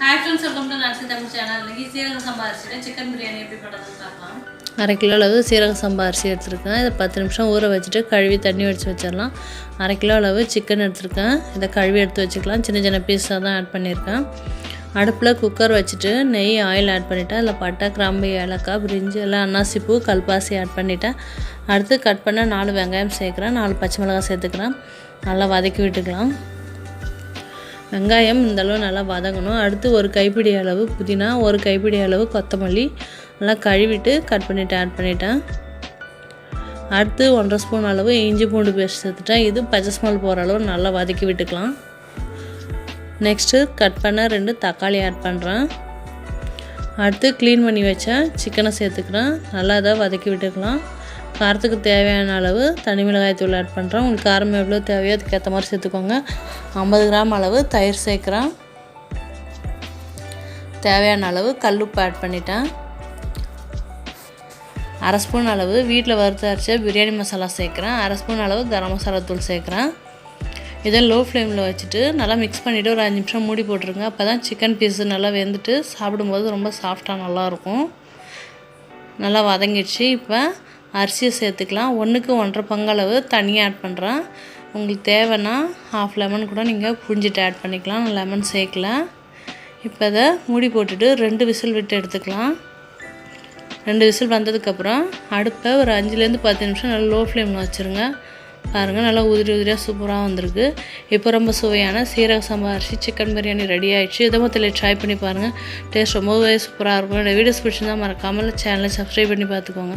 Hi friends welcome to Narsi Tamil channel சீரக சம்பா அரிசியில் சிக்கன் பிரியாணி எப்படி பண்ணுறதுன்னு பார்க்கலாம். அரை கிலோ அளவு சீரக சம்பா அரிசி எடுத்துருக்கேன். இதை பத்து நிமிஷம் ஊற வச்சுட்டு கழுவி தண்ணி வடித்து வச்சிடலாம். அரை கிலோ அளவு சிக்கன் எடுத்துருக்கேன். இதை கழுவி எடுத்து வச்சுக்கலாம். சின்ன சின்ன பீஸாக தான் ஆட் பண்ணியிருக்கேன். அடுப்பில் குக்கர் வச்சுட்டு நெய் ஆயில் ஆட் பண்ணிவிட்டேன் அதில் பட்டை கிராம்பு ஏலக்காய் பிரிஞ்சு எல்லாம் அன்னாசி பூ கல்பாசி ஆட் பண்ணிவிட்டேன் அடுத்து கட் பண்ண நாலு வெங்காயம் சேர்க்குறேன். நாலு பச்சை மிளகாய் சேர்த்துக்கிறேன். நல்லா வதக்கி விட்டுக்கலாம். வெங்காயம் இந்தளவு நல்லா வதங்கணும். அடுத்து ஒரு கைப்பிடி அளவு புதினா ஒரு கைப்பிடி அளவு கொத்தமல்லி. நல்லா கழுவிட்டு கட் பண்ணிவிட்டு ஆட் பண்ணிட்டேன். அடுத்து ஒன்றரை ஸ்பூன் அளவு இஞ்சி பூண்டு பேஸ்ட் சேர்த்துட்டேன். இது பச்சை ஸ்மெல் போகிற அளவு நல்லா வதக்கி விட்டுக்கலாம். நெக்ஸ்ட்டு கட் பண்ண ரெண்டு தக்காளி ஆட் பண்ணுறேன் அடுத்து க்ளீன் பண்ணி வச்ச சிக்கனை சேர்த்துக்கிறேன். நல்லா இதை வதக்கி விட்டுக்கலாம். காரத்துக்கு தேவையான அளவு தனி மிளகாய் தூள் ஆட் பண்ணுறேன் உங்களுக்கு காரம் எவ்வளோ தேவையோ அதுக்கேற்ற மாதிரி சேர்த்துக்கோங்க. ஐம்பது கிராம் அளவு தயிர் சேர்க்குறேன் தேவையான அளவு கல்லுப்பு ஆட் பண்ணிட்டேன். அரை ஸ்பூன் அளவு வீட்டில் வறுத்து அரைச்ச பிரியாணி மசாலா சேர்க்குறேன். அரை ஸ்பூன் அளவு கரம் மசாலா தூள் சேர்க்குறேன். இதை லோ ஃப்ளேமில் வச்சுட்டு நல்லா மிக்ஸ் பண்ணிவிட்டு ஒரு அஞ்சு நிமிஷம் மூடி போட்டுருங்க. அப்போ தான் சிக்கன் பீஸு நல்லா வெந்துட்டு சாப்பிடும்போது ரொம்ப சாஃப்டாக நல்லாயிருக்கும் நல்லா வதங்கிடுச்சு. இப்போ அரிசியை சேர்த்துக்கலாம். ஒன்றுக்கு ஒன்றரை பங்களவு தனியாக ஆட் பண்ணுறேன் உங்களுக்கு தேவைன்னா ஹாஃப் லெமன் கூட நீங்கள் புழிஞ்சிட்டு ஆட் பண்ணிக்கலாம். நான் லெமன் சேர்க்கல. இப்போ அதை மூடி போட்டுட்டு ரெண்டு விசில் விட்டு எடுத்துக்கலாம். ரெண்டு விசில் வந்ததுக்கப்புறம் அடுப்பை ஒரு அஞ்சுலேருந்து பத்து நிமிஷம் நல்லா லோ ஃப்ளேமில் வச்சுருங்க. பாருங்கள் நல்லா உதிரி உதிரியாக சூப்பராக வந்திருக்கு. இப்போ ரொம்ப சுவையான சீரக சம்பா அரிசி சிக்கன் பிரியாணி ரெடி ஆகிடுச்சு இதை மொத்தத்தில் ட்ரை பண்ணி பாருங்கள் டேஸ்ட் ரொம்பவே சூப்பராக இருக்கும். என்னோடய வீடியோஸ் பிடிச்சிருந்தால் மறக்காமல் சேனலை சப்ஸ்கிரைப் பண்ணி பார்த்துக்கோங்க.